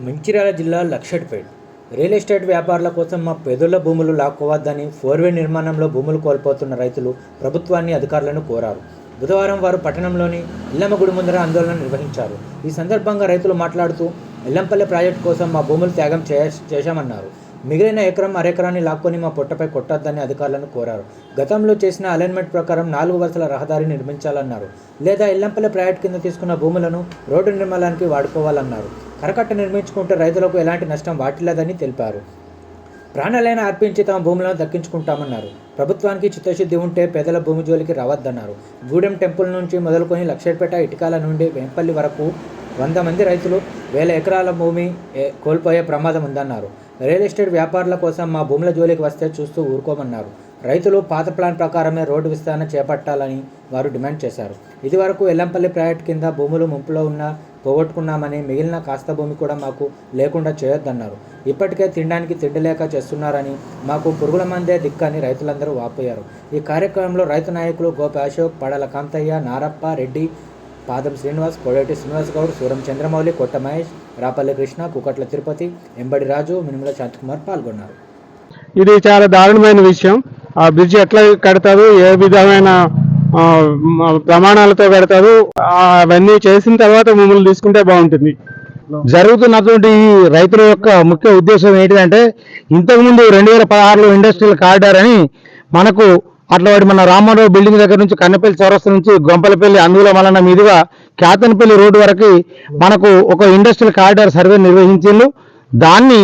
మంచిర్యాల జిల్లా Luxettipet. Real estate వ్యాపారుల కోసం మా పేదల భూములు లాక్కోవద్దని ఫోర్వే నిర్మాణంలో భూములు కోల్పోతున్న రైతులు ప్రభుత్వాన్ని అధికారులను కోరారు. బుధవారం వారు పట్టణంలోని ఇల్లమ్మ గుడి ముందర ఆందోళన నిర్వహించారు. ఈ సందర్భంగా రైతులు మాట్లాడుతూ ఎల్లంపల్లి ప్రాజెక్టు కోసం మా భూములు త్యాగం చేయ చేశామన్నారు. మిగిలిన ఎకరం అరెకరాన్ని లాక్కొని మా పొట్టపై కొట్టొద్దని అధికారులను కోరారు. గతంలో చేసిన అలైన్మెంట్ ప్రకారం నాలుగు వరుసల రహదారి నిర్మించాలన్నారు. లేదా ఇల్లంపల్లి ప్రాజెక్ట్ కింద తీసుకున్న భూములను రోడ్డు నిర్మాణానికి వాడుకోవాలన్నారు. కరకట్ట నిర్మించుకుంటే రైతులకు ఎలాంటి నష్టం వాటిల్లదని తెలిపారు. ప్రాణాలైన అర్పించి తమ భూములను దక్కించుకుంటామన్నారు. ప్రభుత్వానికి చిత్తశుద్ధి ఉంటే పేదల భూమి జోలికి రావద్దన్నారు. గూడెం టెంపుల్ నుంచి మొదలుకొని లక్షపేట ఇటుకాల నుండి వెంపల్లి వరకు వంద మంది రైతులు వేల ఎకరాల భూమి కోల్పోయే ప్రమాదం ఉందన్నారు. రియల్ ఎస్టేట్ వ్యాపారుల కోసం మా భూముల జోలికి వస్తే చూస్తూ ఊరుకోమన్నారు. రైతులు పాత ప్లాన్ ప్రకారమే రోడ్డు విస్తరణ చేపట్టాలని వారు డిమాండ్ చేశారు. ఇదివరకు ఎల్లంపల్లి ప్రాజెక్ట్ కింద భూములు ముంపులో ఉన్న పోగొట్టుకున్నామని మిగిలిన కాస్త భూమి కూడా మాకు లేకుండా చేయొద్దన్నారు. ఇప్పటికే తినడానికి తిండి లేక చేస్తున్నారని మాకు పురుగుల మందే దిక్కని రైతులందరూ వాపోయారు. ఈ కార్యక్రమంలో రైతు నాయకులు గోపి అశోక్ పడల కాంతయ్య నారప్ప రెడ్డి పాదం శ్రీనివాస్ కొడేటి శ్రీనివాస్ గౌడ్ సూరం చంద్రమౌళి కొట్ట మహేష్ రాపల్లి కృష్ణ కుకట్ల తిరుపతి ఎంబడి రాజు మినుముల శాంతికుమార్ పాల్గొన్నారు. ఇది చాలా దారుణమైన విషయం. ఆ బ్రిడ్జ్ ఎట్లా కడతారు? ఏ విధమైన ప్రమాణాలతో పెడతారు. అవన్నీ చేసిన తర్వాత మిమ్మల్ని తీసుకుంటే బాగుంటుంది. జరుగుతున్నటువంటి ఈ రైతుల యొక్క ముఖ్య ఉద్దేశం ఏంటిదంటే ఇంతకుముందు రెండు వేల పదహారులో ఇండస్ట్రియల్ కారిడార్ అని మనకు అట్లా వాడి మన రామారావు బిల్డింగ్ దగ్గర నుంచి కన్నపల్లి చౌరస్త నుంచి గొంపలపల్లి అందులో మలన మీదుగా కేతనపల్లి రోడ్డు వరకు మనకు ఒక ఇండస్ట్రియల్ కారిడార్ సర్వే నిర్వహించిండు దాన్ని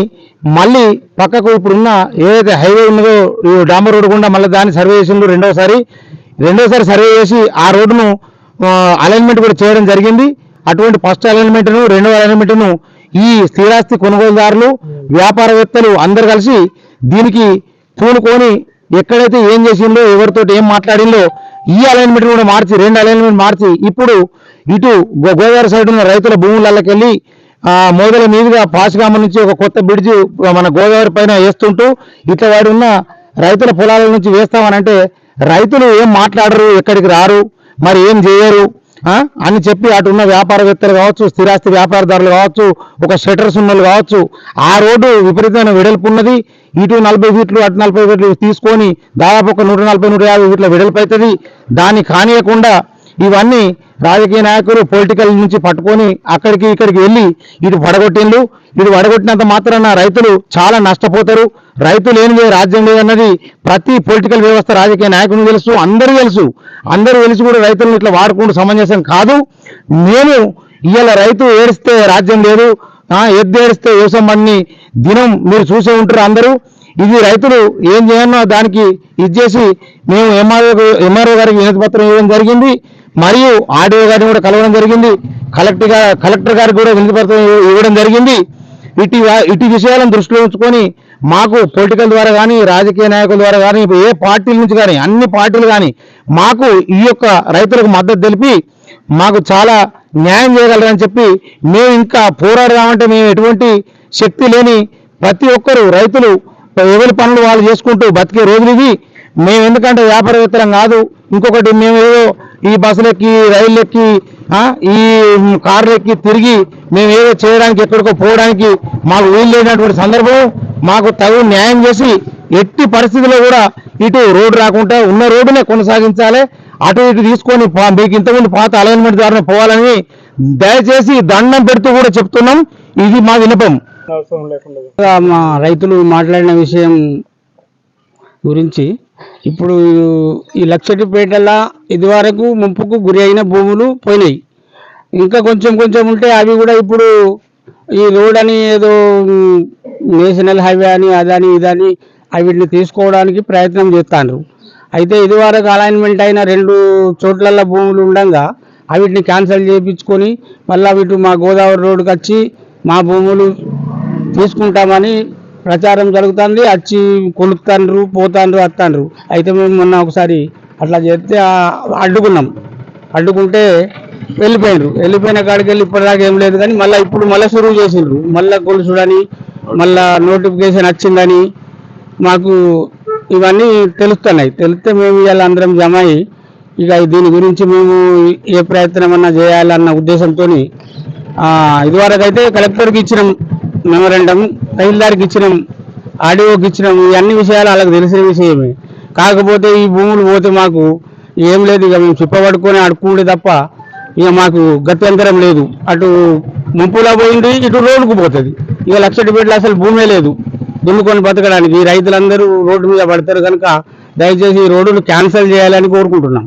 మళ్ళీ పక్కకు ఇప్పుడున్న ఏదైతే హైవే ఉన్నదో డాంబర్ రోడ్డు గుండా మళ్ళీ దాన్ని సర్వే చేసిండు రెండోసారి. రెండోసారి సర్వే చేసి ఆ రోడ్డును అలైన్మెంట్ కూడా చేయడం జరిగింది. అటువంటి ఫస్ట్ అలైన్మెంట్ను రెండవ అలైన్మెంట్ను ఈ స్థిరాస్తి కొనుగోలుదారులు వ్యాపారవేత్తలు అందరు కలిసి దీనికి పూనుకొని ఎక్కడైతే ఏం చేసిందో ఎవరితో ఏం మాట్లాడిందో ఈ అలైన్మెంట్ కూడా మార్చి రెండు అలైన్మెంట్ మార్చి ఇప్పుడు ఇటు గో- గోదావరి సైడ్ ఉన్న రైతుల భూములకి వెళ్ళి మోదల మీదుగా పాసిగామ నుంచి ఒక కొత్త బ్రిడ్జ్ మన గోదావరి పైన వేస్తుంటూ ఇట్లా వాడి ఉన్న రైతుల పొలాల నుంచి వేస్తామనంటే రైతులు ఏం మాట్లాడరు ఎక్కడికి రారు మరి ఏం చేయరు అని చెప్పి అటు ఉన్న వ్యాపారవేత్తలు కావచ్చు స్థిరాస్తి వ్యాపారదారులు కావచ్చు ఒక షటర్స్ ఉన్నలు కావచ్చు ఆ రోడ్డు విపరీతమైన వెడల్పు ఉన్నది ఇటు నలభై ఫీట్లు అటు నలభై ఫీట్లు తీసుకొని దాదాపు ఒక నూట నలభై నూట యాభై ఫీట్ల వెడల్పు అవుతుంది దాన్ని కానియకుండా ఇవన్నీ రాజకీయ నాయకులు పొలిటికల్ నుంచి పట్టుకొని అక్కడికి ఇక్కడికి వెళ్ళి ఇటు పడగొట్టిండ్రు ఇటు పడగొట్టినంత మాత్రాన రైతులు చాలా నష్టపోతారు. రైతు లేనిదే రాజ్యం లేదన్నది ప్రతి పొలిటికల్ వ్యవస్థ రాజకీయ నాయకులు తెలుసు అందరూ తెలుసు. అందరూ తెలిసి కూడా రైతులను ఇట్లా వాడుకుంటూ సమంజసం కాదు. మేము ఇవాళ రైతు ఏడిస్తే రాజ్యం లేదు ఎద్దేడిస్తే ఎద్దు ఏడిస్తే వ్యవసాయం బండిని దినం మీరు చూసే ఉంటారు అందరూ. ఇది రైతులు ఏం చేయనో దానికి ఇది చేసి మేము ఎంఆర్ఓ ఎంఆర్ఓ గారికి వినతి పత్రం ఇవ్వడం జరిగింది. మరియు ఆర్డీఓ గారిని కూడా కలవడం జరిగింది. కలెక్టర్ గారు కలెక్టర్ గారికి కూడా వినతిపత్రం ఇవ్వడం జరిగింది. ఇటు ఇటు విషయాలను దృష్టిలో ఉంచుకొని మాకు పొలిటికల్ ద్వారా కానీ రాజకీయ నాయకుల ద్వారా కానీ ఏ పార్టీల నుంచి కానీ అన్ని పార్టీలు కానీ మాకు ఈ యొక్క రైతులకు మద్దతు తెలిపి మాకు చాలా న్యాయం చేయగలరని చెప్పి మేము ఇంకా పోరాడదామంటే మేము ఎటువంటి శక్తి లేని ప్రతి ఒక్కరు రైతులు ఎవరి పనులు వాళ్ళు చేసుకుంటూ బతికే రోజులు ఇవి. మేము ఎందుకంటే వ్యాపారవేత్తలం కాదు. ఇంకొకటి మేము ఏదో ఈ బస్సులెక్కి రైళ్ళు ఎక్కి ఆ, ఈ కార్లు ఎక్కి తిరిగి మేము ఏదో చేయడానికి ఎక్కడికో పోవడానికి మాకు వీలు లేనటువంటి సందర్భం మాకు తగు న్యాయం చేసి ఎట్టి పరిస్థితుల్లో కూడా ఇటు రోడ్డు రాకుండా ఉన్న రోడ్డునే కొనసాగించాలి. అటు ఇటు తీసుకొని మీకు ఇంతకుముందు పాత అలైన్మెంట్ ద్వారా పోవాలని దయచేసి దండం పెడుతూ కూడా చెప్తున్నాం. ఇది మా వినపం మా రైతులు మాట్లాడిన విషయం గురించి ఇప్పుడు ఈ లక్షటిపేటల ఇదివరకు ముంపుకు గురి అయిన భూములు పోయినాయి. ఇంకా కొంచెం కొంచెం ఉంటే అవి కూడా ఇప్పుడు ఈ రోడ్ అని ఏదో నేషనల్ హైవే అని అదని ఇదని వీటిని తీసుకోవడానికి ప్రయత్నం చేస్తాను అయితే ఇదివరకు అలైన్మెంట్ అయిన రెండు చోట్ల భూములు ఉండగా అవిటిని క్యాన్సిల్ చేయించుకొని మళ్ళీ వీటి మా గోదావరి రోడ్డుకి వచ్చి మా భూములు తీసుకుంటామని ప్రచారం జరుగుతుంది వచ్చి కొలుతాండ్రు పోతాండ్రు వస్తాండ్రు అయితే మేము మొన్న ఒకసారి అట్లా చేస్తే అడ్డుకున్నాం. అడ్డుకుంటే వెళ్ళిపోయినారు వెళ్ళిపోయిన కాడికి వెళ్ళి ఇప్పటిదాకా ఏం లేదు కానీ మళ్ళీ ఇప్పుడు మళ్ళీ సురువు చేసిండ్రు. మళ్ళీ గొలుసుడని మళ్ళీ నోటిఫికేషన్ వచ్చిందని మాకు ఇవన్నీ తెలుస్తున్నాయి. తెలిస్తే మేము ఇవాళ అందరం జమ అయ్యి ఇక దీని గురించి మేము ఏ ప్రయత్నం అన్నా చేయాలన్న ఉద్దేశంతో ఇదివరకైతే కలెక్టర్కి ఇచ్చినాం. మెమరండం తహసీల్దార్కి ఇచ్చినాం ఆర్డీఓకి ఇచ్చినాం ఇవన్నీ అన్ని విషయాలు వాళ్ళకి తెలిసిన విషయమే. కాకపోతే ఈ భూములు పోతే మాకు ఏం లేదు ఇక మేము చిప్పబడుకొని అడుక్కుంటే తప్ప ఇక మాకు గత్యంతరం లేదు. అటు ముంపులో పోయింది ఇటు రోడ్డుకు పోతుంది. ఇక లక్ష పెట్లు అసలు భూమే లేదు. దున్నుకొని బతకడానికి రైతులందరూ రోడ్డు మీద పడతారు కనుక దయచేసి ఈ రోడ్డును క్యాన్సిల్ చేయాలని కోరుకుంటున్నాం.